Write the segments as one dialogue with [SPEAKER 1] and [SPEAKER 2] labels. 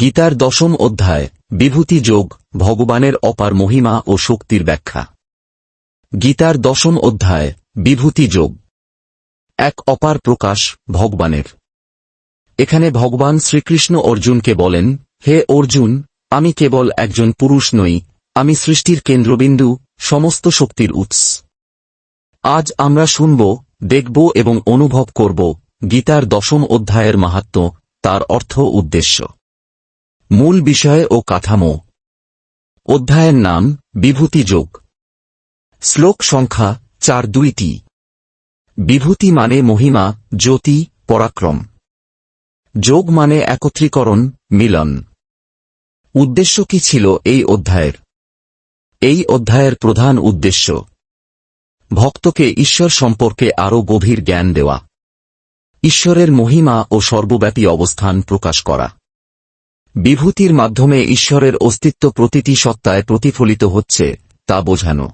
[SPEAKER 1] গীতার দশম অধ্যায়, বিভূতি যোগ, ভগবানের অপার মহিমা ও শক্তির ব্যাখ্যা। গীতার দশম অধ্যায়, বিভূতি যোগ। এক অপার প্রকাশ, ভগবানের। এখানে ভগবান শ্রীকৃষ্ণ অর্জুনকে বলেন, হে অর্জুন, আমি কেবল একজন পুরুষ নই, আমি সৃষ্টির কেন্দ্রবিন্দু, সমস্ত শক্তির উৎস। আজ আমরা শুনব, দেখব এবং অনুভব করব গীতার দশম অধ্যায়ের মাহাত্ম্য তার অর্থ উদ্দেশ্য। মূল বিষয় ও কাঠামো। অধ্যায়ের নাম, বিভূতি যোগ। শ্লোক সংখ্যা, চার দুইটি। বিভূতি মানে মহিমা, জ্যোতি, পরাক্রম। যোগ মানে একত্রীকরণ, মিলন। উদ্দেশ্য কি ছিল এই অধ্যায়ের? এই অধ্যায়ের প্রধান উদ্দেশ্য। ভক্তকে ঈশ্বর সম্পর্কে আরও গভীর জ্ঞান দেওয়া। ঈশ্বরের মহিমা ও সর্বব্যাপী অবস্থান প্রকাশ করা। বিভূতির মাধ্যমে ঈশ্বরের অস্তিত্ব প্রতিটি সত্তায় প্রতিফলিত হচ্ছে, তা বোঝানো।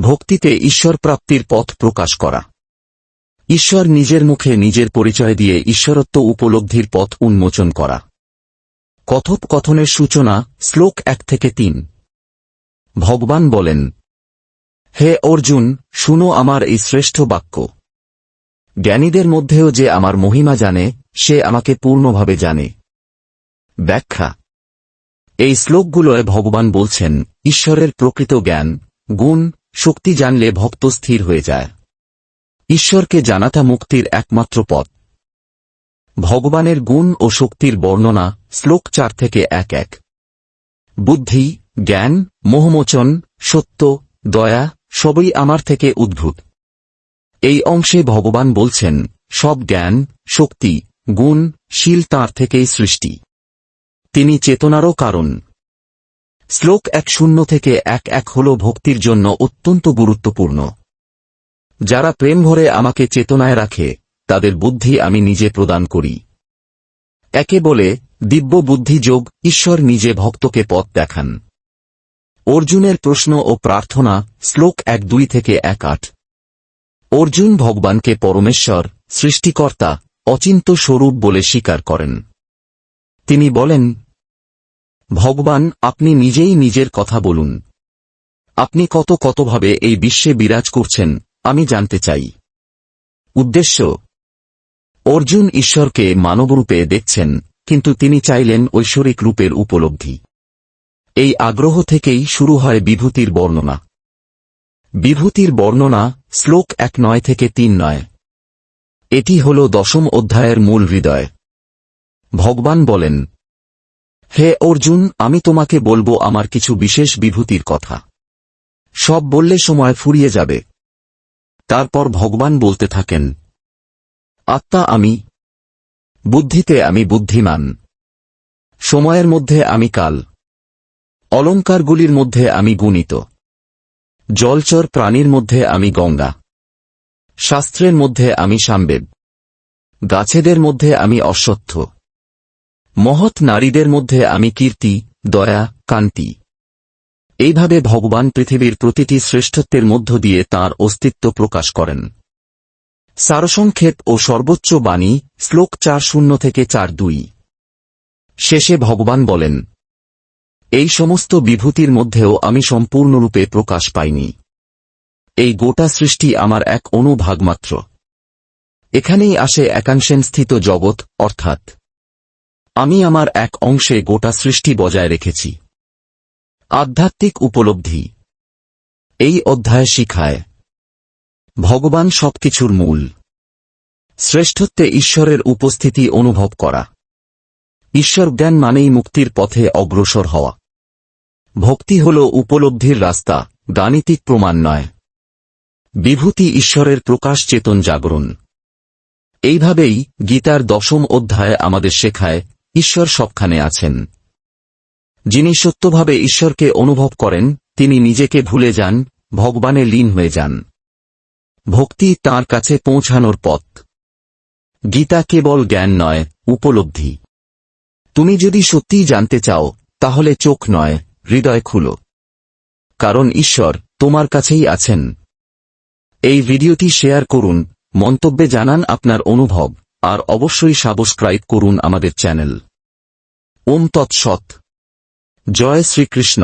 [SPEAKER 1] ভক্তিতে ঈশ্বর প্রাপ্তির পথ প্রকাশ করা। ঈশ্বর নিজের মুখে নিজের পরিচয় দিয়ে ঈশ্বরত্ব উপলব্ধির পথ উন্মোচন করা। কথোপকথনের সূচনা, শ্লোক এক থেকে তিন। ভগবান বলেন, হে অর্জুন, শুনো আমার এই শ্রেষ্ঠ বাক্য। জ্ঞানীদের মধ্যেও যে আমার মহিমা জানে, সে আমাকে পূর্ণভাবে জানে। ব্যাখ্যা। এই শ্লোকগুলোয় ভগবান বলছেন, ঈশ্বরের প্রকৃত জ্ঞান, গুণ, শক্তি জানলে ভক্ত স্থির হয়ে যায়। ঈশ্বরকে জানাটা মুক্তির একমাত্র পথ। ভগবানের গুণ ও শক্তির বর্ণনা শ্লোক চার থেকে এক এক। বুদ্ধি, জ্ঞান, মোহমোচন, সত্য, দয়া, সবই আমার থেকে উদ্ভূত। এই অংশে ভগবান বলছেন, সব জ্ঞান, শক্তি, গুণ, শীল তাঁর থেকেই সৃষ্টি। তিনি চেতনারও কারণ। শ্লোক এক শূন্য থেকে এক এক হল ভক্তির জন্য অত্যন্ত গুরুত্বপূর্ণ। যারা প্রেম ভরে আমাকে চেতনায় রাখে, তাদের বুদ্ধি আমি নিজে প্রদান করি। একে বলে, দিব্য বুদ্ধি যোগ, ঈশ্বর নিজে ভক্তকে পথ দেখান। অর্জুনের প্রশ্ন ও প্রার্থনা, শ্লোক এক দুই থেকে এক আট। অর্জুন ভগবানকে পরমেশ্বর, সৃষ্টিকর্তা, অচিন্ত স্বরূপ বলে স্বীকার করেন। তিনি বলেন ভগবান, আপনি নিজেই নিজের কথা বলুন। আপনি কত কতভাবে এই বিশ্বে বিরাজ করছেন, আমি জানতে চাই। উদ্দেশ্য, অর্জুন ঈশ্বরকে মানবরূপে দেখছেন, কিন্তু তিনি চাইলেন ঐশ্বরিক রূপের উপলব্ধি। এই আগ্রহ থেকেই শুরু হয় বিভূতির বর্ণনা। বিভূতির বর্ণনা, শ্লোক এক নয় থেকে তিন নয়। এটি হল দশম অধ্যায়ের মূল হৃদয়। ভগবান বলেন হে অর্জুন, আমি তোমাকে বলব আমার কিছু বিশেষ বিভূতির কথা। সব বললে সময় ফুরিয়ে যাবে। তারপর ভগবান বলতে থাকেন, আত্মা আমি, বুদ্ধিতে আমি বুদ্ধিমান। সময়ের মধ্যে আমি কাল। অলঙ্কারগুলির মধ্যে আমি গুণিত। জলচর প্রাণীর মধ্যে আমি গঙ্গা। শাস্ত্রের মধ্যে আমি সাম্বেব গাছেদের মধ্যে আমি অশ্বত্থ। মহৎ নারীদের মধ্যে আমি কীর্তি, দয়া, কান্তি। এইভাবে ভগবান পৃথিবীর প্রতিটি শ্রেষ্ঠত্বের মধ্য দিয়ে তার অস্তিত্ব প্রকাশ করেন। সারসংক্ষেপ ও সর্বোচ্চ বাণী, শ্লোক চার শূন্য থেকে চার দুই। শেষে ভগবান বলেন, এই সমস্ত বিভূতির মধ্যেও আমি সম্পূর্ণরূপে প্রকাশ পাইনি। এই গোটা সৃষ্টি আমার এক অনুভাগ মাত্র এখানেই আসে একাংশেন স্থিত জগৎ, অর্থাৎ আমি আমার এক অংশে গোটা সৃষ্টি বজায় রেখেছি। আধ্যাত্মিক উপলব্ধি। এই অধ্যায় শিখায়, ভগবান সবকিছুর মূল। শ্রেষ্ঠত্বে ঈশ্বরের উপস্থিতি অনুভব করা। ঈশ্বর জ্ঞান মানেই মুক্তির পথে অগ্রসর হওয়া। ভক্তি হল উপলব্ধির রাস্তা, গাণিতিক প্রমাণ নয়। বিভূতি ঈশ্বরের প্রকাশ চেতন জাগরণ। এইভাবেই গীতার দশম অধ্যায় আমাদের শেখায় ঈশ্বর সবখানে আছেন। যিনি সত্যভাবে ঈশ্বরকে অনুভব করেন, তিনি নিজেকে ভুলে যান, ভগবানে লীন হয়ে যান। ভক্তি তার কাছে পৌঁছানোর পথ। গীতা কেবল জ্ঞান নয়, উপলব্ধি। তুমি যদি সত্যিই জানতে চাও, তাহলে চোখ নয়, হৃদয় খুলো। কারণ ঈশ্বর তোমার কাছেই আছেন। এই ভিডিওটি শেয়ার করুন, মন্তব্যে জানান আপনার অনুভব, আর অবশ্যই সাবস্ক্রাইব করুন আমাদের চ্যানেল। ওম তৎসৎ। জয় শ্রীকৃষ্ণ।